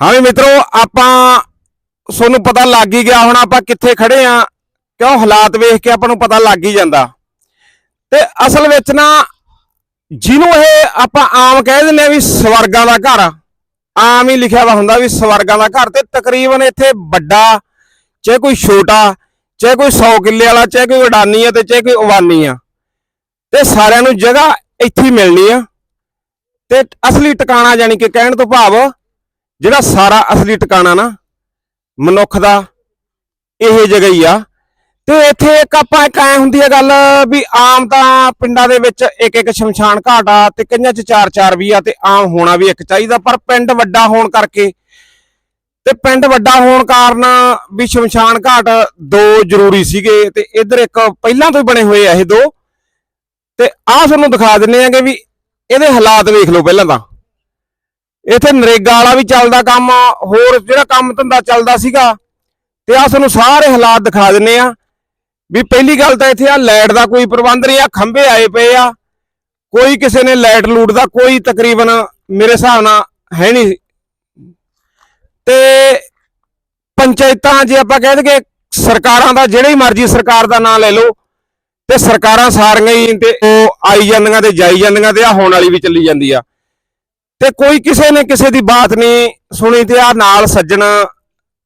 ਹਾਂ ਵੀ ਮਿੱਤਰੋ, ਆਪਾਂ ਤੁਹਾਨੂੰ ਪਤਾ ਲੱਗ ਹੀ ਗਿਆ, ਹੁਣ ਆਪਾਂ ਕਿੱਥੇ ਖੜੇ ਆ, ਕਿਉਂ ਹਾਲਾਤ ਵੇਖ ਕੇ ਆਪਾਂ ਨੂੰ ਪਤਾ ਲੱਗ ਹੀ ਜਾਂਦਾ। ਤੇ ਅਸਲ ਵਿੱਚ ਨਾ, ਜਿਹਨੂੰ ਇਹ ਆਪਾਂ ਆਮ ਕਹਿ ਦਿੰਦੇ ਆ ਵੀ ਸਵਰਗਾਂ ਦਾ ਘਰ, ਆਮ ਹੀ ਲਿਖਿਆ ਵਾ ਹੁੰਦਾ ਵੀ ਸਵਰਗਾਂ ਦਾ ਘਰ, ਤੇ ਤਕਰੀਬਨ ਇੱਥੇ ਵੱਡਾ, ਚਾਹੇ ਕੋਈ ਛੋਟਾ, ਚਾਹੇ ਕੋਈ 100 ਕਿੱਲੇ ਵਾਲਾ, ਚਾਹੇ ਕੋਈ ਉਡਾਨੀ ਆ ਤੇ ਚਾਹੇ ਕੋਈ ਉਵਾਨੀ ਆ, ਤੇ ਸਾਰਿਆਂ ਨੂੰ ਜਗ੍ਹਾ ਇੱਥੇ ਮਿਲਣੀ ਆ। ਤੇ ਅਸਲੀ ਟਿਕਾਣਾ ਯਾਨੀ ਕਿ ਕਹਿਣ ਤੋਂ ਭਾਵ ਜਿਹੜਾ ਸਾਰਾ ਅਸਲੀ ਟਿਕਾਣਾ ਨਾ ਮਨੁੱਖ ਦਾ ਇਹ ਜਗ੍ਹਾ ਹੀ ਆ। ਤੇ ਇੱਥੇ ਇੱਕ ਆਪਾਂ ਇੱਕ ਐ ਹੁੰਦੀ ਹੈ ਗੱਲ ਵੀ ਆਮ ਤਾਂ ਪਿੰਡਾਂ ਦੇ ਵਿੱਚ ਇੱਕ ਇੱਕ ਸ਼ਮਸ਼ਾਨ ਘਾਟ ਆ ਤੇ ਕਈਆਂ 'ਚ ਚਾਰ ਚਾਰ ਵੀ ਆ ਤੇ ਆਮ ਹੋਣਾ ਵੀ ਇੱਕ ਚਾਹੀਦਾ, ਪਰ ਪਿੰਡ ਵੱਡਾ ਹੋਣ ਕਰਕੇ ਤੇ ਪਿੰਡ ਵੱਡਾ ਹੋਣ ਕਾਰਨ ਵੀ ਸ਼ਮਸ਼ਾਨ ਘਾਟ ਦੋ ਜ਼ਰੂਰੀ ਸੀਗੇ ਤੇ ਇੱਧਰ ਇੱਕ ਪਹਿਲਾਂ ਤੋਂ ਹੀ ਬਣੇ ਹੋਏ ਆ ਇਹ ਦੋ। ਤੇ ਆਹ ਤੁਹਾਨੂੰ ਦਿਖਾ ਦਿੰਨੇ ਆਂਗੇ ਵੀ ਇਹਦੇ ਹਾਲਾਤ ਵੇਖ ਲਓ ਪਹਿਲਾਂ ਤਾਂ। ਇੱਥੇ ਨਰੇਗਾ ਵਾਲਾ ਵੀ ਚੱਲਦਾ ਕੰਮ, ਹੋਰ ਜਿਹੜਾ ਕੰਮ ਧੰਦਾ ਚੱਲਦਾ ਸੀਗਾ, ਤੇ ਆ ਤੁਹਾਨੂੰ ਸਾਰੇ ਹਾਲਾਤ ਦਿਖਾ ਦਿੰਨੇ ਆ। ਵੀ ਪਹਿਲੀ ਗੱਲ ਤਾਂ ਇੱਥੇ ਆ ਲਾਈਟ ਦਾ ਕੋਈ ਪ੍ਰਬੰਧ ਨਹੀਂ ਆ, ਖੰਭੇ ਆਏ ਪਏ ਆ। ਕੋਈ ਕਿਸੇ ਨੇ ਲਾਈਟ ਲੂਟ ਦਾ ਕੋਈ ਤਕਰੀਬਨ ਮੇਰੇ ਹਿਸਾਬ ਨਾਲ ਹੈ ਨਹੀਂ। ਤੇ ਪੰਚਾਇਤਾਂ ਜੇ ਆਪਾਂ ਕਹਿ ਦਈਏ, ਸਰਕਾਰਾਂ ਦਾ ਜਿਹੜੀ ਮਰਜ਼ੀ ਸਰਕਾਰ ਦਾ ਨਾਂ ਲੈ ਲਓ, ਤੇ ਸਰਕਾਰਾਂ ਸਾਰੀਆਂ ਹੀ ਤੇ ਉਹ ਆਈ ਜਾਂਦੀਆਂ ਤੇ ਜਾਈ ਜਾਂਦੀਆਂ ਤੇ ਆ ਹੋਣ ਵਾਲੀ ਵੀ ਚੱਲੀ ਜਾਂਦੀ ਆ। ਤੇ ਕੋਈ ਕਿਸੇ ਨੇ ਕਿਸੇ ਦੀ ਬਾਤ ਨਹੀਂ ਸੁਣੀ ਤੇ ਆ ਨਾਲ ਸੱਜਣ,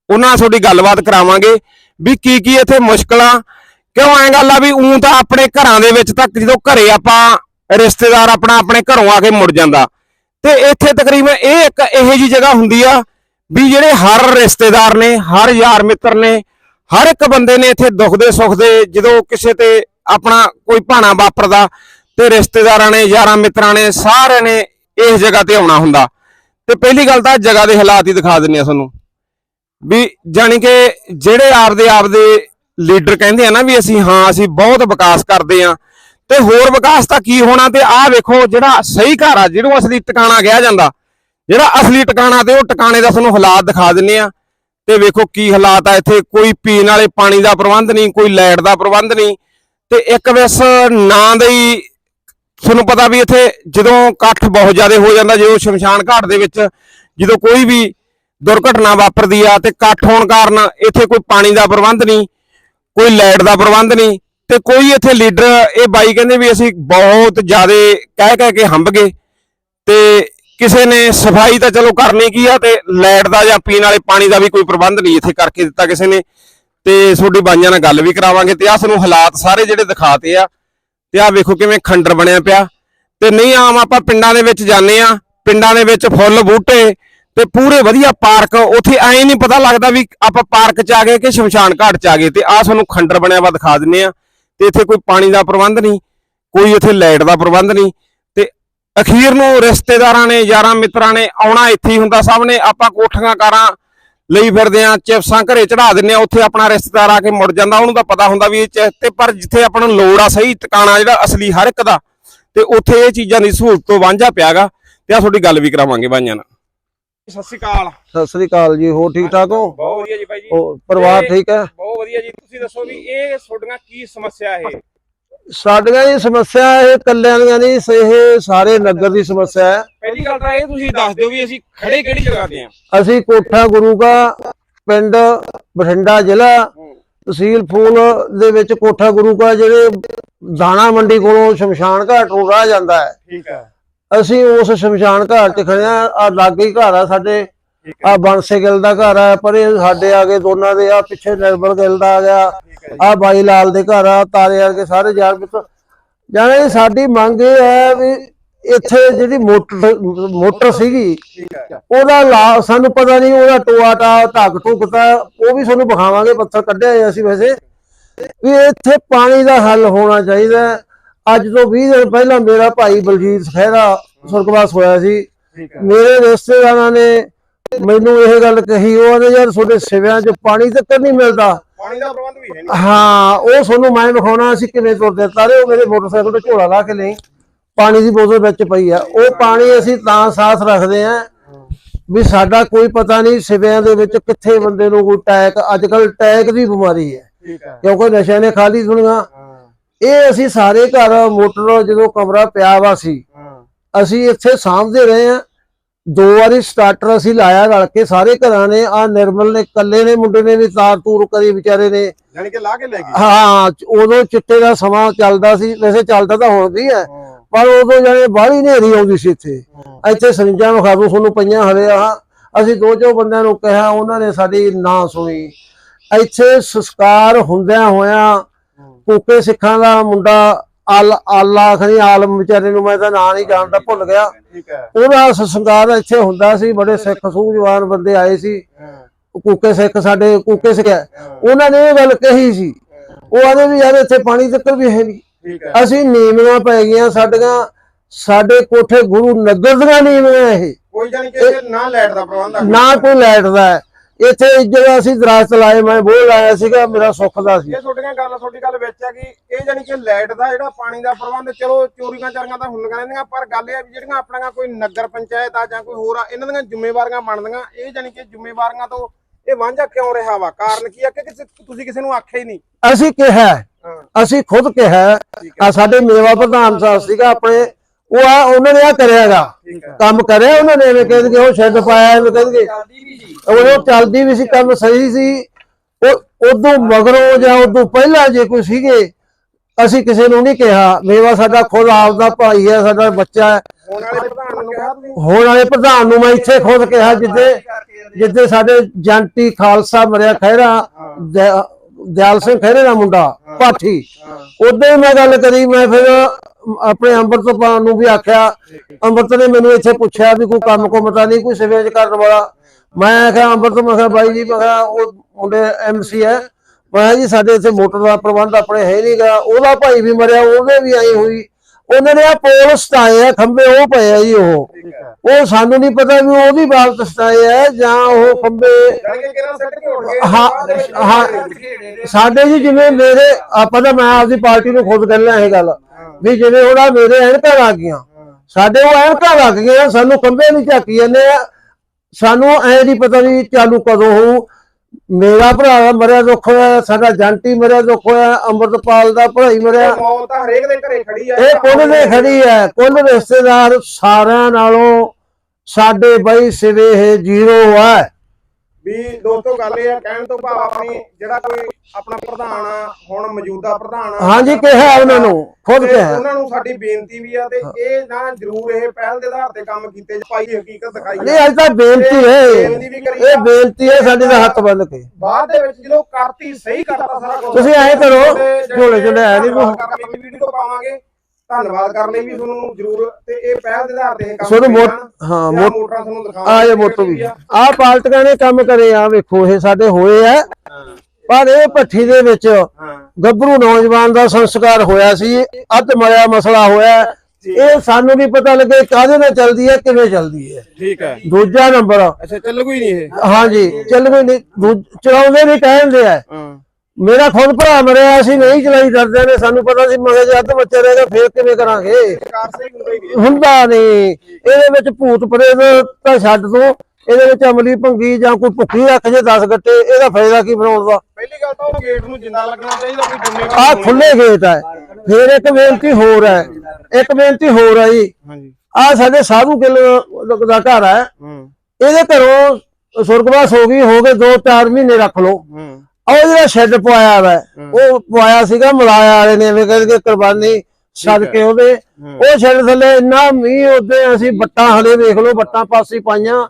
ਉਹਨਾਂ ਨਾਲ ਤੁਹਾਡੀ ਗੱਲਬਾਤ ਕਰਾਵਾਂਗੇ ਵੀ ਕੀ ਕੀ ਇੱਥੇ ਮੁਸ਼ਕਲਾਂ। ਕਿਉਂ ਐਂ ਗੱਲ ਆ ਵੀ ਉਂ ਤਾਂ ਆਪਣੇ ਘਰਾਂ ਦੇ ਵਿੱਚ ਤੱਕ ਜਦੋਂ ਘਰੇ ਆਪਾਂ ਰਿਸ਼ਤੇਦਾਰ ਆਪਣਾ ਆਪਣੇ ਘਰੋਂ ਆ ਕੇ ਮੁੜ ਜਾਂਦਾ। ਤੇ ਇੱਥੇ ਤਕਰੀਬਨ ਇਹ ਇੱਕ ਇਹੋ ਜੀ ਜਗ੍ਹਾ ਹੁੰਦੀ ਆ ਵੀ ਜਿਹੜੇ ਹਰ ਰਿਸ਼ਤੇਦਾਰ ਨੇ, ਹਰ ਯਾਰ ਮਿੱਤਰ ਨੇ, ਹਰ ਇੱਕ ਬੰਦੇ ਨੇ ਇੱਥੇ ਦੁੱਖ ਦੇ ਸੁੱਖ ਦੇ ਜਦੋਂ ਕਿਸੇ ਤੇ ਆਪਣਾ ਕੋਈ ਭਾਣਾ ਵਾਪਰਦਾ ਤੇ ਰਿਸ਼ਤੇਦਾਰਾਂ ਨੇ, ਯਾਰਾਂ ਮਿੱਤਰਾਂ ਨੇ, ਸਾਰਿਆਂ ਨੇ ਇਸ ਜਗ੍ਹਾ ਤੇ ਆਉਣਾ ਹੁੰਦਾ। ਤੇ ਪਹਿਲੀ ਗੱਲ ਤਾਂ ਜਗ੍ਹਾ ਦੇ ਹਾਲਾਤ ਹੀ ਦਿਖਾ ਦਿੰਨੇ ਆ ਤੁਹਾਨੂੰ। ਵੀ ਜਾਣੀ ਕਿ ਜਿਹੜੇ ਆਪਦੇ ਆਪਦੇ ਲੀਡਰ ਕਹਿੰਦੇ ਆ ਨਾ ਵੀ ਅਸੀਂ ਹਾਂ, ਅਸੀਂ ਬਹੁਤ ਵਿਕਾਸ ਕਰਦੇ ਆ। ਤੇ ਹੋਰ ਵਿਕਾਸ ਤਾਂ ਕੀ ਹੋਣਾ ਤੇ ਆਹ ਵੇਖੋ ਜਿਹੜਾ ਸਹੀ ਘਰ ਆ, ਜਿਹਨੂੰ ਅਸਲੀ ਟਿਕਾਣਾ ਕਿਹਾ ਜਾਂਦਾ। ਜਿਹੜਾ ਅਸਲੀ ਟਿਕਾਣਾ ਤੇ ਉਹ ਟਿਕਾਣੇ ਦਾ ਤੁਹਾਨੂੰ ਹਾਲਾਤ ਦਿਖਾ ਦਿੰਨੇ ਆ। ਤੇ ਵੇਖੋ ਕੀ ਹਾਲਾਤ ਆ ਇੱਥੇ। ਕੋਈ ਪੀਣ ਵਾਲੇ ਪਾਣੀ ਦਾ ਪ੍ਰਬੰਧ ਨਹੀਂ, ਕੋਈ ਲਾਈਟ ਦਾ ਪ੍ਰਬੰਧ ਨਹੀਂ। ਤੇ ਇੱਕ ਵਿਸ ਨਾਂ ਦੇ ਹੀ ਤੁਹਾਨੂੰ ਪਤਾ ਵੀ ਇੱਥੇ ਜਦੋਂ ਇਕੱਠ ਬਹੁਤ ਜ਼ਿਆਦਾ ਹੋ ਜਾਂਦਾ ਜੇ ਉਹ ਸ਼ਮਸ਼ਾਨ ਘਾਟ ਦੇ ਵਿੱਚ ਜਦੋਂ ਕੋਈ ਵੀ ਦੁਰਘਟਨਾ ਵਾਪਰਦੀ ਆ ਤੇ ਇਕੱਠ ਹੋਣ ਕਾਰਨ ਇੱਥੇ ਕੋਈ ਪਾਣੀ ਦਾ ਪ੍ਰਬੰਧ ਨਹੀਂ, ਕੋਈ ਲਾਈਟ ਦਾ ਪ੍ਰਬੰਧ ਨਹੀਂ ਤੇ ਕੋਈ ਇੱਥੇ ਲੀਡਰ ਇਹ ਬਾਈ ਕਹਿੰਦੇ ਵੀ ਅਸੀਂ ਬਹੁਤ ਜ਼ਿਆਦਾ ਕਹਿ ਕਹਿ ਕੇ ਹੰਬ ਗਏ ਤੇ ਕਿਸੇ ਨੇ ਸਫ਼ਾਈ ਤਾਂ ਚਲੋ ਕਰਨੀ ਕੀ ਆ ਤੇ ਲਾਈਟ ਦਾ ਜਾਂ ਪੀਣ ਵਾਲੇ ਪਾਣੀ ਦਾ ਵੀ ਕੋਈ ਪ੍ਰਬੰਧ ਨਹੀਂ ਇੱਥੇ ਕਰਕੇ ਦਿੱਤਾ ਕਿਸੇ ਨੇ ਤੇ ਤੁਹਾਡੀ ਬਾਈਆਂ ਨਾਲ ਗੱਲ ਵੀ ਕਰਾਵਾਂਗੇ ਤੇ ਆਹ ਤੁਹਾਨੂੰ ਹਾਲਾਤ ਸਾਰੇ ਜਿਹੜੇ ਦਿਖਾਤੇ ਆ ਤੇ ਆ ਵੇਖੋ ਕਿਵੇਂ ਖੰਡਰ ਬਣਿਆ ਪਿਆ। ਤੇ ਨਹੀਂ ਆਮ ਆਪਾਂ ਪਿੰਡਾਂ ਦੇ ਵਿੱਚ ਜਾਂਦੇ ਆ ਪਿੰਡਾਂ ਦੇ ਵਿੱਚ ਫੁੱਲ ਬੂਟੇ ਤੇ ਪੂਰੇ ਵਧੀਆ ਪਾਰਕ, ਉੱਥੇ ਐਂ ਨਹੀਂ ਪਤਾ ਲੱਗਦਾ ਵੀ ਆਪਾਂ ਪਾਰਕ 'ਚ ਆ ਗਏ ਕਿ ਸ਼ਮਸ਼ਾਨ ਘਾਟ 'ਚ ਆ ਗਏ ਤੇ ਆ ਤੁਹਾਨੂੰ ਖੰਡਰ ਬਣਿਆ ਵਾ ਦਿਖਾ ਦਿੰਨੇ ਆ ਤੇ ਇੱਥੇ ਕੋਈ ਪਾਣੀ ਦਾ ਪ੍ਰਬੰਧ ਨਹੀਂ, ਕੋਈ ਇੱਥੇ ਲਾਈਟ ਦਾ ਪ੍ਰਬੰਧ ਨਹੀਂ। ਤੇ ਅਖੀਰ ਨੂੰ ਰਿਸ਼ਤੇਦਾਰਾਂ ਨੇ, ਯਾਰਾਂ ਮਿੱਤਰਾਂ ਨੇ ਆਉਣਾ ਇੱਥੇ ਹੀ ਹੁੰਦਾ, ਸਭ ਨੇ ਆਪਾਂ ਕੋਠੀਆਂ ਕਾਰਾਂ ਲਈ ਫਿਰਦੇ ਆ ਚਿਪਸਾਂ ਘਰੇ ਚੜਾ ਦਿੰਨੇ ਆ ਉੱਥੇ ਆਪਣਾ ਰਿਸ਼ਤੇਦਾਰ ਆ ਕੇ ਮੁੜ ਜਾਂਦਾ। ਉਹਨੂੰ ਤਾਂ ਪਤਾ ਹੁੰਦਾ ਵੀ ਇਹ ਤੇ ਪਰ ਜਿੱਥੇ ਆਪਾਂ ਨੂੰ ਲੋੜ ਆ ਸਹੀ ਟਿਕਾਣਾ ਜਿਹੜਾ ਅਸਲੀ ਹਰ ਇੱਕ ਦਾ ਤੇ ਉੱਥੇ ਇਹ ਚੀਜ਼ਾਂ ਦੀ ਸਹੂਲਤ ਤੋਂ ਵਾਂਝਾ ਪਿਆਗਾ ਤੇ ਆ ਤੁਹਾਡੀ ਗੱਲ ਵੀ ਕਰਾਵਾਂਗੇ ਬਾਈਆਂ ਨਾਲ। ਸਤਿ ਸ਼੍ਰੀ ਅਕਾਲ। ਸਤਿ ਸ੍ਰੀ ਅਕਾਲ ਜੀ ਹੋਰ ਠੀਕ ਠਾਕ ਹੋ? ਬਹੁਤ ਵਧੀਆ ਜੀ ਬਾਈ ਜੀ। ਪਰਿਵਾਰ ਠੀਕ ਹੈ? ਬਹੁਤ ਵਧੀਆ ਜੀ ਤੁਸੀਂ ਦੱਸੋ ਵੀ ਇਹ ਤੁਹਾਡੀਆਂ ਕੀ ਸਮੱਸਿਆ ਇਹ? ਸਾਡੀਆਂ ਇਹ ਸਮੱਸਿਆ ਇਹ ਕੱਲਿਆਂ ਦੀਆਂ ਨਹੀਂ ਇਹ ਸਾਰੇ ਨਗਰ ਦੀ ਸਮੱਸਿਆ ਹੈ। ਪਹਿਲੀ ਗੱਲ ਤਾਂ ਇਹ ਤੁਸੀਂ ਦੱਸ ਦਿਓ ਵੀ ਅਸੀਂ ਖੜੇ ਕਿਹੜੀ ਜਗ੍ਹਾ ਤੇ ਆ ਅਸੀਂ ਕੋਠਾ ਗੁਰੂ ਕਾ ਪਿੰਡ ਬਠਿੰਡਾ ਜ਼ਿਲ੍ਹਾ ਤਹਿਸੀਲ ਫੂਲ ਦੇ ਵਿੱਚ ਕੋਠਾ ਗੁਰੂ ਕਾ ਜਿਹੜੇ ਦਾਣਾ ਮੰਡੀ ਕੋਲੋਂ ਸ਼ਮਸ਼ਾਨ ਘਾਟ ਨੂੰ ਰਾਹ ਜਾਂਦਾ ਹੈ। ਠੀਕ ਹੈ। ਅਸੀਂ ਉਸ ਸ਼ਮਸ਼ਾਨ ਘਾਟ 'ਚ ਖੜੇ ਆ ਲਾਗੇ ਹੀ ਘਰ ਆ ਸਾਡੇ ਆ ਬੰਸੇ ਗਿੱਲ ਦਾ ਘਰ ਆ ਪਰ ਇਹ ਸਾਡੇ ਆ ਗਏ ਦੋਨਾਂ ਦੇ ਆ ਪਿੱਛੇ ਨਿਰਮਲ ਗਿੱਲ ਦਾ ਆ ਗਿਆ। ਆ ਬਾਈ ਲਾਲ ਦੇ ਘਰ ਆ ਤਾਰੇ ਵਰਗੇ ਸਾਰੇ ਯਾਰ ਮਿੱਤਰ ਜਾਣੇ ਸਾਡੀ ਮੰਗ ਇਹ ਹੈ ਵੀ ਇੱਥੇ ਜਿਹੜੀ ਮੋਟਰ ਮੋਟਰ ਸੀਗੀ ਉਹਦਾ ਸਾਨੂੰ ਪਤਾ ਨਹੀਂ ਉਹਦਾ ਟੋਆ ਟਾ ਢੱਕ ਢੁੱਕਤਾ ਉਹ ਵੀ ਤੁਹਾਨੂੰ ਵਿਖਾਵਾਂਗੇ ਪੱਥਰ ਕੱਢਿਆ ਹੋਇਆ ਅਸੀਂ ਵੈਸੇ। ਵੀ ਇੱਥੇ ਪਾਣੀ ਦਾ ਹੱਲ ਹੋਣਾ ਚਾਹੀਦਾ। ਅੱਜ ਤੋਂ 20 ਦਿਨ ਪਹਿਲਾਂ ਮੇਰਾ ਭਾਈ ਬਲਜੀਤ ਖਹਿਰਾ ਸੁਰਗਵਾਸ ਹੋਇਆ ਸੀ। ਮੇਰੇ ਰਿਸ਼ਤੇਦਾਰਾਂ ਨੇ ਮੈਨੂੰ ਇਹ ਗੱਲ ਕਹੀ ਉਹ ਕਹਿੰਦੇ ਯਾਰ ਤੁਹਾਡੇ ਸਿਵਿਆਂ 'ਚ ਪਾਣੀ ਤੱਕ ਨਹੀਂ ਮਿਲਦਾ। ਪਾਣੀ ਦਾ ਪ੍ਰਬੰਧ ਵੀ ਹੈ ਨਹੀਂ ਹਾਂ ਉਹ ਤੁਹਾਨੂੰ ਮੈਂ ਵਿਖਾਉਣਾ ਸੀ ਕਿਵੇਂ ਤੁਰਦੇ ਤਾਰੇ ਉਹ ਮੇਰੇ ਮੋਟਰਸਾਈਕਲ ਤੇ ਝੋਲਾ ਲਾ ਕੇ ਲਈ ਪਾਣੀ ਦੀ ਬੋਤਲ ਵਿੱਚ ਪਈ ਆ। ਉਹ ਪਾਣੀ ਅਸੀਂ ਤਾਂ ਸਾਥ ਰੱਖਦੇ ਆ ਵੀ ਸਾਡਾ ਕੋਈ ਪਤਾ ਨਹੀਂ ਸਿਵਿਆਂ ਦੇ ਵਿੱਚ ਕਿੱਥੇ ਬੰਦੇ ਨੂੰ ਕੋਈ ਟੈਕ ਅੱਜ ਕੱਲ ਟੈਕ ਦੀ ਬਿਮਾਰੀ ਹੈ। ਕਿਉਂਕਿ ਨਸ਼ਿਆਂ ਨੇ ਖਾਲੀ ਦੁਨੀਆ। ਇਹ ਅਸੀਂ ਸਾਰੇ ਘਰ ਮੋਟਰ ਜਦੋਂ ਕਮਰਾ ਪਿਆ ਵਾ ਸੀ ਅਸੀਂ ਇੱਥੇ ਸਾਂਭਦੇ ਰਹੇ ਆ। ਦੋ ਵਾਰੀ ਸਟਾਰਟਰ ਅਸੀਂ ਲਾਇਆ ਰਲ ਕੇ ਸਾਰੇ ਘਰਾਂ ਨੇ ਆ ਨਿਰਮਲ ਨੇ ਕੱਲੇ ਨੇ ਮੁੰਡੇ ਨੇ ਵੀ ਤਾਰ ਤੂਰ ਕਰੀ ਵਿਚਾਰੇ ਨੇ। ਯਾਨੀ ਕਿ ਲਾ ਕੇ ਲੈ ਗਏ ਹਾਂ ਉਦੋਂ ਚਿੱਟੇ ਦਾ ਸਮਾਂ ਚੱਲਦਾ ਸੀ ਵੈਸੇ ਚੱਲਦਾ ਤਾਂ ਹੁਣ ਵੀ ਹੈ ਪਰ ਉਦੋਂ ਜਾਨੇ ਬਾਹਲੀ ਹਨੇਰੀ ਆਉਂਦੀ ਸੀ ਇੱਥੇ। ਇੱਥੇ ਸਰਿੰਜਾਂ ਦੋ ਤੁਹਾਨੂੰ ਪਈਆਂ ਹਲੇ ਆ ਅਸੀਂ ਦੋ ਜੋ ਬੰਦਿਆਂ ਨੂੰ ਕਿਹਾ ਉਹਨਾਂ ਨੇ ਸਾਡੀ ਨਾ ਸੁਣੀ। ਇੱਥੇ ਸੰਸਕਾਰ ਹੁੰਦਿਆਂ ਹੋਇਆਂ ਕੋਕੇ ਸਿੱਖਾਂ ਦਾ ਮੁੰਡਾ ਆਲ ਆਲਾ ਖਣੀ ਆਲਮ ਵਿਚਾਰੇ ਨੂੰ ਮੈਂ ਤਾਂ ਨਾਂ ਨਹੀਂ ਜਾਣਦਾ ਭੁੱਲ ਗਿਆ। ਠੀਕ ਹੈ। ਉਹਦਾ ਸੰਸਕਾਰ ਇੱਥੇ ਹੁੰਦਾ ਸੀ ਬੜੇ ਸਿੱਖ ਸੂਝਵਾਨ ਬੰਦੇ ਆਏ ਸੀ। ਕੂਕੇ ਸਿੱਖ ਸਾਡੇ ਕੂਕੇ ਸਿੱਖ। ਉਹਨਾਂ ਨੇ ਇਹ ਗੱਲ ਕਹੀ ਸੀ। ਉਹ ਆਦੇ ਵੀ ਯਾਰ ਇੱਥੇ ਪਾਣੀ ਤੱਕ ਵੀ ਹੈ ਨਹੀਂ। ਅਸੀਂ ਨੀਵੀਆਂ ਪੈ ਗਈਆਂ ਸਾਡੀਆਂ ਸਾਡੇ ਕੋਠੇ ਗੁਰੂ ਨਗਰ ਦੀਆਂ ਨੀਵੀਆਂ ਇਹ। ਕੋਈ ਯਾਨੀ ਕਿ ਨਾ ਲਾਈਟ ਦਾ। ਪ੍ਰਬੰਧ ਨਾ ਕੋਈ ਲਾਈਟ ਦਾ ਹੈ। ਇੱਥੇ ਜਦੋਂ ਅਸੀਂ ਦਰਾਸਤ ਲਾਏ ਮੈਂ ਬੋਲ ਲਾਇਆ ਸੀਗਾ ਮੇਰਾ ਸੁੱਖ ਦਾ ਸੀ। ਇਹ ਤੁਹਾਡੀਆਂ ਗੱਲ ਤੁਹਾਡੀ ਗੱਲ ਵਿੱਚ ਹੈ ਕਿ ਇਹ ਜਾਨੀ ਕਿ ਲਾਈਟ ਦਾ ਜਿਹੜਾ ਪਾਣੀ ਦਾ ਪ੍ਰਬੰਧ ਚਲੋ ਚੋਰੀਆਂ ਚਾਰੀਆਂ ਤਾਂ ਹੁੰਦੀਆਂ ਰਹਿੰਦੀਆਂ ਪਰ ਗੱਲ ਇਹ ਆ ਵੀ ਜਿਹੜੀਆਂ ਆਪਣੀਆਂ ਕੋਈ ਨਗਰ ਪੰਚਾਇਤ ਆ ਜਾਂ ਕੋਈ ਹੋਰ ਆ ਇਹਨਾਂ ਦੀਆਂ ਜ਼ਿੰਮੇਵਾਰੀਆਂ ਬਣਦੀਆਂ। ਇਹ ਜਾਨੀ ਕਿ ਜ਼ਿੰਮੇਵਾਰੀਆਂ ਤੋਂ ਇਹ ਵਾਂਝਾ ਕਿਉਂ ਰਿਹਾ ਵਾ? ਕਾਰਨ ਕੀ ਆ ਕਿ ਤੁਸੀਂ ਕਿਸੇ ਨੂੰ ਆਖਿਆ ਹੀ ਨਹੀਂ। ਅਸੀਂ ਕਿਹਾ ਅਸੀਂ ਖੁਦ ਕਿਹਾ ਆ ਸਾਡੇ ਮੇਵਾ ਪ੍ਰਧਾਨ ਸਾਹਿਬ ਸੀਗਾ ਆਪਣੇ ਉਹ ਆ ਉਹਨਾਂ ਨੇ ਆ ਕਰਿਆਗਾ। ਕੰਮ ਕਰਿਆ ਉਹਨਾਂ ਨੇ ਐਵੇਂ ਕਹਿੰਦੇ ਉਹ ਸ਼ੈੱਡ ਪਾਇਆ ਐਵੇਂ ਕਹਿੰਦੇ ਉਹ ਚੱਲਦੀ ਵੀ ਸੀ ਕੰਮ ਸਹੀ ਸੀ ਉਹ ਉਦੋਂ ਮਗਰੋਂ ਜਾਂ ਉਦੋਂ ਪਹਿਲਾਂ ਜੇ ਕੋਈ ਸੀਗੇ ਅਸੀਂ ਕਿਸੇ ਨੂੰ ਨਹੀਂ ਕਿਹਾ। ਮੇਵਾ ਸਾਡਾ ਖੁਦ ਆਪ ਦਾ ਭਾਈ ਹੈ ਸਾਡਾ ਬੱਚਾ ਹੈ। ਹੁਣ ਵਾਲੇ ਪ੍ਰਧਾਨ ਨੂੰ ਮੈਂ ਇੱਥੇ ਖੁਦ ਕਿਹਾ ਜਿੱਦੇ ਜਿੱਦੇ ਸਾਡੇ ਜੰਟੀ ਖਾਲਸਾ ਮਰਿਆ ਦਿਆ- ਦਿਆਲ ਸਿੰਘ ਖਹਿਰੇ ਦਾ ਮੁੰਡਾ ਪਾਠੀ। ਉਦੋਂ ਹੀ ਮੈਂ ਗੱਲ ਕਰੀ ਮੈਂ ਫਿਰ ਆਪਣੇ ਅੰਮ੍ਰਿਤਪਾਲ ਨੂੰ ਵੀ ਆਖਿਆ ਅੰਮ੍ਰਿਤ ਨੇ ਮੈਨੂੰ ਇੱਥੇ ਪੁੱਛਿਆ ਵੀ ਕੋਈ ਕੰਮ ਕੋ ਮਤਾ ਨਹੀਂ, ਕੋਈ ਸਵੇਜ ਕਰਨ ਵਾਲਾ। ਮੈਂ ਆਖਿਆ ਅੰਮ੍ਰਿਤ ਮੈਂ ਕਿਹਾ ਬਾਈ ਜੀ, ਮੈਂ ਕਿਹਾ ਉਹ ਮੁੰਡੇ ਐਮਸੀ ਹੈ। ਮੈਂ ਜੀ, ਸਾਡੇ ਇੱਥੇ ਮੋਟਰ ਦਾ ਪ੍ਰਬੰਧ ਆਪਣੇ ਹੈ ਨਹੀਂਗਾ ਉਹਦਾ ਭਾਈ ਵੀ ਮਰਿਆ, ਉਹਦੇ ਵੀ ਆਈ ਹੋਈ। ਉਹਨਾਂ ਨੇ ਆ ਪੋਲ ਸਟਾਏ ਆ, ਖੰਭੇ ਉਹ ਪਏ ਆ ਜੀ ਉਹ। ਉਹ ਸਾਨੂੰ ਨਹੀਂ ਪਤਾ ਵੀ ਉਹਦੀ ਬਾਬਤ ਸਟਾਏ ਹੈ ਜਾਂ ਉਹ ਖੰਭੇ ਹਾਂ ਸਾਡੇ ਜੀ ਜਿਵੇਂ ਮੇਰੇ ਆਪਾਂ ਤਾਂ ਮੈਂ ਆਪਦੀ ਪਾਰਟੀ ਨੂੰ ਖੁਦ ਕਹਿਣਾ ਇਹ ਗੱਲ। ਵੀ ਜਿਵੇਂ ਆਹ ਮੇਰੇ ਐਨਕਾਂ ਲੱਗ ਗਈਆਂ। ਸਾਡੇ ਉਹ ਐਨਕਾਂ ਲੱਗ ਗਈਆਂ ਸਾਨੂੰ ਖੰਭੇ ਨਹੀਂ ਝਾਕੀ ਜਾਂਦੇ ਆ। ਸਾਨੂੰ ਐ ਨਹੀਂ ਪਤਾ ਵੀ ਚਾਲੂ ਕਦੋਂ ਹੋਊ। ਮੇਰਾ ਭਰਾ ਮਰਿਆ ਦੁੱਖ ਹੋਇਆ ਸਾਡਾ ਜੰਟੀ ਮਰਿਆ ਦੁੱਖ ਹੋਇਆ ਅੰਮ੍ਰਿਤਪਾਲ ਦਾ ਭਾਈ ਮਰਿਆ। ਮੌਤ ਤਾਂ ਹਰੇਕ ਦੇ ਘਰੇ ਖੜੀ ਆ। ਇਹ ਕੁੱਲ ਦੇ ਖੜੀ ਹੈ ਕੁੱਲ ਰਿਸ਼ਤੇਦਾਰ ਸਾਰਿਆਂ ਨਾਲੋਂ ਸਾਡੇ ਬਈ ਇਹ ਜ਼ੀਰੋ ਹੈ ਵੀ ਦੋਸਤੋ ਗੱਲ ਇਹ ਆ ਕਹਿਣ ਤੋਂ ਭਾਵ ਆਪਣੀ ਜਿਹੜਾ ਕੋਈ ਆਪਣਾ ਪ੍ਰਧਾਨ ਆ ਹੁਣ ਮੌਜੂਦਾ ਪ੍ਰਧਾਨ ਆ ਹਾਂਜੀ ਕਿਹਾ ਉਹਨਾਂ ਨੂੰ ਖੁਦ ਤੇ ਕਿਹਾ ਉਹਨਾਂ ਨੂੰ ਸਾਡੀ ਬੇਨਤੀ ਵੀ ਆ ਤੇ ਇਹ ਨਾ ਜ਼ਰੂਰ ਇਹ ਪਹਿਲ ਦੇ ਆਧਾਰ ਤੇ ਕੰਮ ਕੀਤੇ ਜੇ ਭਾਈ ਹਕੀਕਤ ਦਿਖਾਈ ਨਹੀਂ ਅੱਜ ਤਾਂ ਬੇਨਤੀ ਹੈ। ਬੇਨਤੀ ਵੀ ਕਰੀ ਇਹ ਬੇਨਤੀ ਹੈ ਸਾਡੇ ਦਾ ਹੱਥ ਬੰਨ ਕੇ। ਬਾਅਦ ਦੇ ਵਿੱਚ ਜਦੋਂ ਕਰਤੀ ਸਹੀ ਕਰਤਾ ਸਾਰਾ ਕੁਝ ਤੁਸੀਂ ਐਂ ਕਰੋ, ਝੋਲੇ ਝੋਲੇ ਐਂ ਨੀ ਲਈ ਵੀਡੀਓ ਪਾਵਾਂਗੇ। ਧੰਨਵਾਦ ਕਰਨ ਲਈ ਵੀ ਤੁਹਾਨੂੰ ਜ਼ਰੂਰ ਤੇ ਇਹ ਪਹਿਲ ਦੇ ਆਧਾਰ ਤੇ ਇਹ ਕੰਮ ਤੁਹਾਨੂੰ ਮੋਟ-। ਹਾਂ, ਮੋਟ- ਮੋਟਰਾਂ ਤੁਹਾਨੂੰ ਦਿਖਾਵਾਂਗੇ ਆ ਇਹ ਮੋਟੋ ਵੀ ਆ। ਪਾਲਟਕਾਂ ਨੇ ਕੰਮ ਕਰੇ ਆ ਵੇਖੋ ਇਹ ਸਾਡੇ ਹੋਏ ਆ। ਪਰ ਇਹ ਭੱਠੀ ਦੇ ਵਿੱਚ ਹਾਂ। ਗੱਭਰੂ ਨੌਜਵਾਨ ਦਾ ਸੰਸਕਾਰ ਹੋਇਆ ਸੀ ਅੱਧ ਮਰਿਆ ਮਸਲਾ ਹੋਇਆ। ਇਹ ਸਾਨੂੰ ਨਹੀਂ ਪਤਾ ਲੱਗੇ ਕਾਹਦੇ ਨਾਲ ਚੱਲਦੀ ਹੈ ਕਿਵੇਂ ਚੱਲਦੀ ਹੈ। ਠੀਕ ਹੈ। ਦੂਜਾ ਨੰਬਰ। ਅੱਛਾ ਚੱਲ ਕੋਈ ਨਹੀਂ ਇਹ। ਹਾਂਜੀ ਚੱਲ ਵੀ ਨਹੀਂ। ਚਲਾਉਂਦੇ ਨਹੀਂ ਕਹਿੰਦੇ ਆ। ਹਾਂ। ਮੇਰਾ ਖੁਦ ਭਰਾ ਮਰਿਆ ਅਸੀਂ ਨਹੀਂ ਚਲਾਈ ਡਰਦੇ ਨੇ ਸਾਨੂੰ ਪਤਾ ਸੀ ਮਗੇ ਜੇ ਅੱਧ ਬੱਚੇ ਰਹੇਗਾ ਫੇਰ ਕਿਵੇਂ ਕਰਾਂਗੇ? ਹੁੰਦਾ ਨਹੀਂ। ਹੁੰਦਾ ਨਹੀਂ। ਇਹਦੇ ਵਿੱਚ ਭੂਤ ਪ੍ਰੇਤ ਤਾਂ ਛੱਡ ਦੋ। ਇਹਦੇ ਵਿੱਚ ਅਮਲੀ ਭੰਗੀ ਜਾਂ ਕੋਈ ਭੁੱਖੀ ਰੱਖ ਜੇ 10 ਗੱਟੇ ਇਹਦਾ ਫਾਇਦਾ ਕੀ ਬਣਾਉਣ ਦਾ? ਪਹਿਲੀ ਗੱਲ ਤਾਂ ਉਹ ਗੇਟ ਨੂੰ ਜਿੰਦਾ ਲੱਗਣਾ ਚਾਹੀਦਾ ਕੋਈ ਆ ਜ਼ਿੰਮੇਵਾਰ ਖੁੱਲੇ ਗੇਟ ਹੈ ਫੇਰ ਇੱਕ ਬੇਨਤੀ ਹੋਰ ਹੈ। ਇੱਕ ਬੇਨਤੀ ਹੋਰ ਹੈ ਜੀ। ਹਾਂਜੀ। ਆ ਸਾਡੇ ਸਾਧੂ ਗਿੱਲ ਦਾ ਘਰ ਹੈ। ਇਹਦੇ ਘਰੋਂ ਸੁਰਗਵਾਸ ਹੋ ਗਈ ਹੋ ਗਏ 2-4 ਮਹੀਨੇ ਰੱਖ ਲਓ। ਉਹ ਜਿਹੜਾ ਸ਼ੈੱਡ ਪਵਾਇਆ ਵਾ ਉਹ ਪਵਾਇਆ ਸੀਗਾ ਮਲਾਇਆ ਵਾਲੇ ਨੇ ਐਵੇਂ ਕਹਿੰਦੇ ਕੁਰਬਾਨੀ ਸਦਕੇ ਉਹਦੇ ਉਹ ਸ਼ੈੱਡ ਥੱਲੇ ਇੰਨਾ ਮੀਂਹ ਉਹਦੇ ਅਸੀਂ ਬੱਟਾਂ ਹਲੇ ਵੇਖ ਲਓ ਬੱਟਾਂ ਪਾਸੀ ਪਾਈਆਂ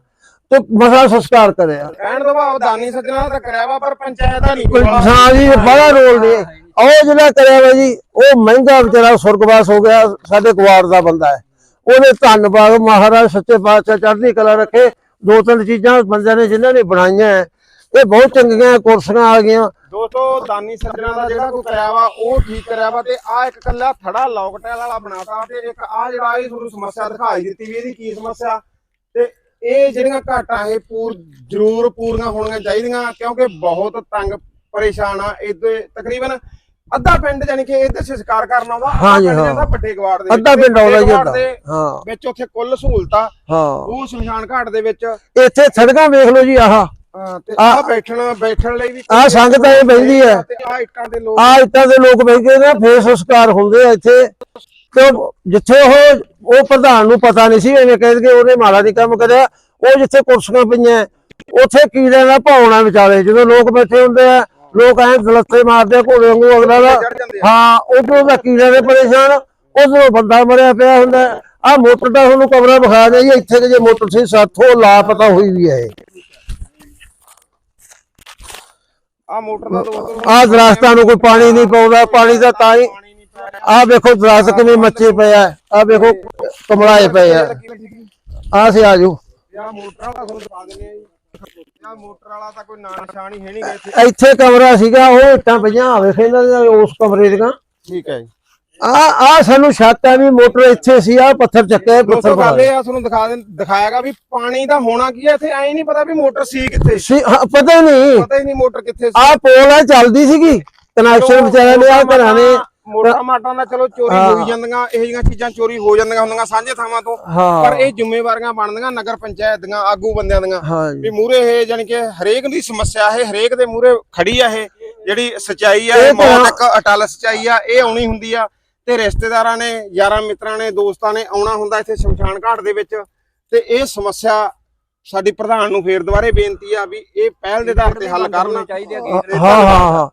ਤੇ ਮਸਾ ਸੰਸਕਾਰ ਕਰਿਆ। ਕਹਿਣ ਤੋਂ ਭਾਵ ਦਾਨੀ ਸੱਜਣਾ ਤਾਂ ਕਰਿਆ ਵਾ ਪਰ ਪੰਚਾਇਤ ਦਾ ਨਹੀਂ। ਹਾਂ ਜੀ ਬੜਾ ਰੋਲ ਨੇ। ਉਹ ਜਿਹੜਾ ਕਰਿਆ ਵਾ ਜੀ ਉਹ ਮਹਿੰਗਾ ਵਿਚਾਰਾ ਸੁਰਗਵਾਸ ਹੋ ਗਿਆ ਸਾਡੇ ਗਵਾਰ ਦਾ ਬੰਦਾ ਹੈ। ਉਹਦੇ ਧੰਨਵਾਦ ਮਹਾਰਾਜ ਸੱਚੇ ਪਾਤਸ਼ਾਹ ਚੜ੍ਹਦੀ ਕਲਾ ਰੱਖੇ। ਦੋ ਤਿੰਨ ਚੀਜ਼ਾਂ ਬੰਦਿਆਂ ਨੇ ਜਿਨ੍ਹਾਂ ਨੇ ਬਣਾਈਆਂ ਹੈ, ਇਹ ਬਹੁਤ ਚੰਗੀਆਂ ਕੁਰਸੀਆਂ ਆ ਗਈਆਂ। ਦੋਸਤੋ ਦਾਨੀ ਸੱਜਣਾ ਦਾ ਜਿਹੜਾ ਕੋਈ ਕਰਿਆ ਵਾ ਉਹ ਠੀਕ ਕਰਿਆ ਵਾ ਤੇ ਆ ਇੱਕ ਕੱਲਾ ਥੜਾ ਲੌਕਟੈਲ ਵਾਲਾ ਬਣਾਤਾ ਤੇ ਇੱਕ ਆ ਜਿਹੜਾ ਇਹ ਤੁਹਾਨੂੰ ਸਮੱਸਿਆ ਦਿਖਾਈ ਦਿੱਤੀ ਵੀ ਇਹਦੀ ਕੀ ਸਮੱਸਿਆ। ਤੇ ਇਹ ਜਿਹੜੀਆਂ ਘਾਟਾਂ ਇਹ ਪੂਰ ਜ਼ਰੂਰ ਪੂਰੀਆਂ ਹੋਣੀਆਂ ਚਾਹੀਦੀਆਂ ਕਿਉਂਕਿ ਬਹੁਤ ਤੰਗ ਪਰੇਸ਼ਾਨ ਆ ਇਹਦੇ ਤਕਰੀਬਨ ਅੱਧਾ ਪਿੰਡ ਜਾਨੀ ਕਿ ਇਹਦੇ ਸੰਸਕਾਰ ਕਰਨ ਆਉਂਦਾ ਹਾਂਜੀ, ਹਾਂ। ਵੱਡੇ ਗਵਾੜ ਦੇ। ਅੱਧਾ ਪਿੰਡ ਆਉਂਦਾ ਜੀ ਹਾਂ। ਵਿੱਚ ਉੱਥੇ ਕੁੱਲ ਸਹੂਲਤਾਂ ਹਾਂ। ਉਹ ਸ਼ਮਸ਼ਾਨ ਘਾਟ ਦੇ ਵਿੱਚ ਇੱਥੇ ਸੜਕਾਂ ਵੇਖ ਲਓ ਜੀ ਆਹ। ਹਾਂ, ਤੇ ਆ- ਆ ਬੈਠਣ ਬੈਠਣ ਲਈ ਵੀ ਆਹ ਸੰਗਤ ਐ ਹੈ। ਤੇ ਆ ਇੱਟਾਂ ਦੇ ਲੋਕ ਆ ਇੱਟਾਂ ਦੇ ਲੋਕ ਬੈਠੇ ਨੇ ਫੇਰ ਸੰਸਕਾਰ ਹੁੰਦੇ ਆ ਇੱਥੇ। ਤੇ ਉਹ- ਜਿੱਥੇ ਉਹ ਉਹ ਪ੍ਰਧਾਨ ਨੂੰ ਪਤਾ ਨਹੀਂ ਸੀ ਐਵੇਂ ਕਹਿ ਕੇ ਉਹਨੇ ਮਾੜਾ ਨਹੀਂ ਕੰਮ ਕਰਿਆ। ਉਹ ਜਿੱਥੇ ਕੁਰਸੀਆਂ ਪਈਆਂ ਉੱਥੇ ਕੀੜਿਆਂ ਦਾ ਭੌਣਾ ਵਿਚਾਲੇ। ਜਦੋਂ ਲੋਕ ਬੈਠੇ ਹੁੰਦੇ ਆ ਲੋਕ ਐਂ ਦਲੱਤੇ ਮਾਰਦੇ ਆ ਘੋੜੇ ਵਾਂਗੂ ਅਗਲਾ ਦਾ। ਆ। ਹਾਂ ਉਧਰੋਂ ਦਾ ਕੀੜਿਆਂ ਦੇ ਪਰੇਸ਼ਾਨ। ਉਧਰੋਂ ਬੰਦਾ ਮਰਿਆ ਪਿਆ ਹੁੰਦਾ। ਆ ਮੋਟਰ ਦਾ ਤੁਹਾਨੂੰ ਕਮਰਾ ਵਿਖਾ ਦੇ ਜੀ ਇੱਥੇ ਜੇ ਮੋਟਰ ਸੀ ਸਾਥੋਂ ਲਾਪਤਾ ਹੋਈ ਵੀ ਹੈ ਇਹ ਆ ਮੋਟਰ ਦਾ ਦੋਸਤੋ ਆ ਦਰਖਤਾਂ ਨੂੰ ਕੋਈ ਪਾਣੀ ਨਹੀਂ ਪਾਉਂਦਾ ਪਾਣੀ ਦਾ ਤਾਂ ਹੀ ਆ ਵੇਖੋ ਦਰਖਤ ਕਿਵੇਂ ਮੱਚੇ ਪਏ ਆ ਆ ਵੇਖੋ ਕਮਲਾਏ ਪਏ ਆ। ਆ ਸੇ ਆਜੋ ਆ ਮੋਟਰ ਵਾਲਾ ਤੁਹਾਨੂੰ ਦਿਖਾ ਦਿੰਦੇ ਆ ਜੀ। ਮੋਟਰ ਵਾਲਾ ਤਾਂ ਕੋਈ ਨਾਂ ਨਿਸ਼ਾਨ ਹੀ ਹੈ ਨਹੀਂ ਗਾ ਇੱਥੇ। ਕਮਰਾ ਸੀਗਾ ਉਹ ਇੱਟਾਂ ਪਈਆਂ ਆ ਵੇਖ ਇਹਨਾਂ ਉਸ ਕਮਰੇ ਦੀਆਂ। ਠੀਕ ਹੈ ਜੀ। ਆ ਆ ਸਾਨੂੰ ਸ਼ੱਕ ਹੈ ਵੀ ਮੋਟਰ ਇੱਥੇ ਸੀ ਆ ਪੱਥਰ ਚੱਕਿਆ ਪੱਥਰ ਦੋਸਤੋ ਗੱਲ ਆ ਤੁਹਾਨੂੰ ਦਿਖਾ ਦੇ ਦਿਖਾਇਆਗਾ ਵੀ ਪਾਣੀ ਦਾ ਹੋਣਾ ਕੀ ਹੈ ਇੱਥੇ ਐ ਨਹੀਂ ਪਤਾ ਵੀ ਮੋਟਰ ਸੀ ਕਿੱਥੇ। ਸੀ ਹਾਂ, ਪਤਾ ਹੀ ਨਹੀਂ। ਪਤਾ ਹੀ ਨਹੀਂ ਮੋਟਰ ਕਿੱਥੇ ਸੀ। ਆ ਪੋਲ ਆ ਚੱਲਦੀ ਸੀਗੀ। ਕਨੈਕਸ਼ਨ ਵਿਚਾਰਿਆਂ ਨੇ ਆ ਘਰਾਂ ਨੇ ਮੋਟਾ ਮਾਟਾਂ ਦਾ ਚਲੋ ਚੋਰੀ ਹੋਈ ਜਾਂਦੀਆਂ ਇਹੋ ਜਿਹੀਆਂ ਚੀਜ਼ਾਂ ਚੋਰੀ ਹੋ ਜਾਂਦੀਆਂ ਹੁੰਦੀਆਂ ਸਾਂਝੇ ਥਾਵਾਂ ਤੋਂ। ਹਾਂ। ਪਰ ਇਹ ਜ਼ਿੰਮੇਵਾਰੀਆਂ ਬਣਦੀਆਂ ਨਗਰ ਪੰਚਾਇਤ ਦੀਆਂ ਆਗੂ ਬੰਦਿਆਂ ਦੀਆਂ। ਹਾਂ ਜੀ। ਵੀ ਮੂਰੇ ਇਹ ਜਾਨੀ ਕਿ ਹਰੇਕ ਦੀ ਸਮੱਸਿਆ ਇਹ ਹਰੇਕ ਦੇ ਮੂਰੇ ਖੜੀ ਆ ਇਹ ਜਿਹੜੀ ਸਚਾਈ ਆ ਇਹ ਇਹ ਤਾਂ- ਮੌਤ ਤੱਕ ਅਟਲ ਸਚਾਈ ਆ ਇਹ ਆਉਣੀ ਹੁੰਦੀ ਆ। ਤੇ ਰਿਸ਼ਤੇਦਾਰਾਂ ਨੇ ਯਾਰਾਂ ਮਿੱਤਰਾਂ ਨੇ ਦੋਸਤਾਂ ਨੇ ਆਉਣਾ ਹੁੰਦਾ ਇੱਥੇ ਸ਼ਮਸ਼ਾਨ ਘਾਟ ਦੇ ਵਿੱਚ। ਤੇ ਇਹ ਸਮੱਸਿਆ ਸਾਡੀ ਪ੍ਰਧਾਨ ਨੂੰ ਫੇਰ ਦੁਬਾਰੇ ਬੇਨਤੀ ਆ ਵੀ ਇਹ ਪਹਿਲ ਦੇ ਆਧਾਰ ਤੇ ਹੱਲ ਕਰਨ। ਹਾਂ ਹਾਂ ਹਾਂ।